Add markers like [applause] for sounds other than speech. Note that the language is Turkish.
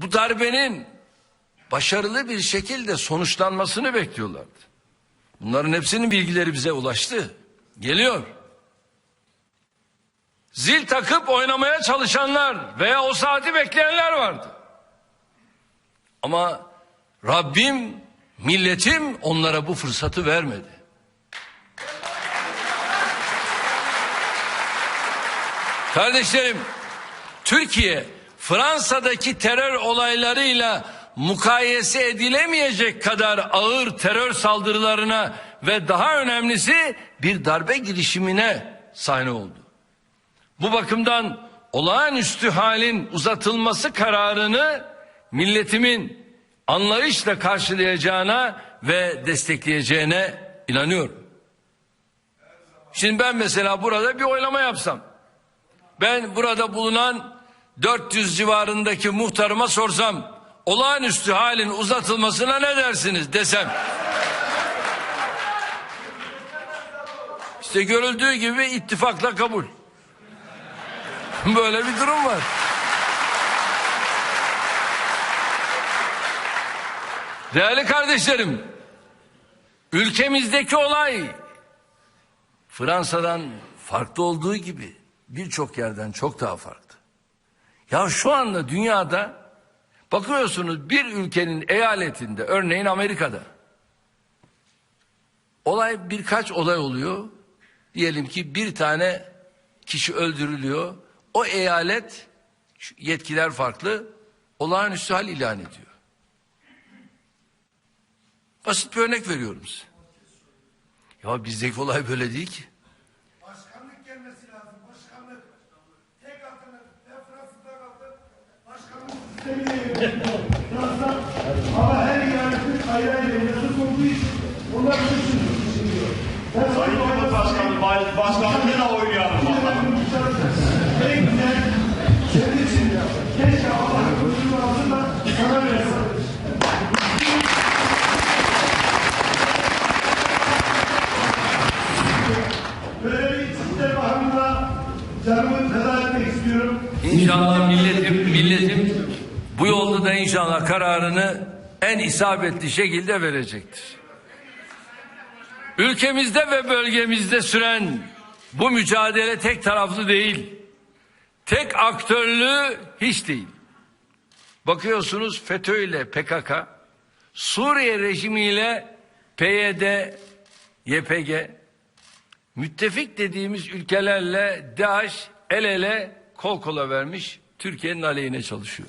bu darbenin başarılı bir şekilde sonuçlanmasını bekliyorlardı. Bunların hepsinin bilgileri bize ulaştı. Geliyor. Zil takıp oynamaya çalışanlar veya o saati bekleyenler vardı. Ama Rabbim, milletim onlara bu fırsatı vermedi. Kardeşlerim, Türkiye Fransa'daki terör olaylarıyla mukayese edilemeyecek kadar ağır terör saldırılarına ve daha önemlisi bir darbe girişimine sahne oldu. Bu bakımdan olağanüstü halin uzatılması kararını milletimin anlayışla karşılayacağına ve destekleyeceğine inanıyorum. Şimdi ben mesela burada bir oylama yapsam. Ben burada bulunan 400 civarındaki muhtarıma sorsam olağanüstü halin uzatılmasına ne dersiniz desem. İşte görüldüğü gibi ittifakla kabul. [laughs] Böyle bir durum var. Değerli kardeşlerim, ülkemizdeki olay Fransa'dan farklı olduğu gibi birçok yerden çok daha farklı. Ya şu anda dünyada bakıyorsunuz bir ülkenin eyaletinde örneğin Amerika'da olay birkaç olay oluyor. Diyelim ki bir tane kişi öldürülüyor. O eyalet yetkiler farklı olağanüstü hal ilan ediyor. Basit bir örnek veriyorum size. Ya bizdeki olay böyle değil ki. Ama her yönetim ayrı ayrı yönetim olduğu için onlar için düşünüyor. Sayın Cumhurbaşkanı, baş- başkanlığı da oynayalım bakalım. en güzel senin için ya. Keşke Allah huzurunu alsın da sana versin. Canımı feda etmek istiyorum. İnşallah milletim, milletim bu yolda da inşallah kararını en isabetli şekilde verecektir. Ülkemizde ve bölgemizde süren bu mücadele tek taraflı değil. Tek aktörlü hiç değil. Bakıyorsunuz FETÖ ile PKK, Suriye rejimiyle PYD, YPG, müttefik dediğimiz ülkelerle DAEŞ el ele kol kola vermiş Türkiye'nin aleyhine çalışıyor.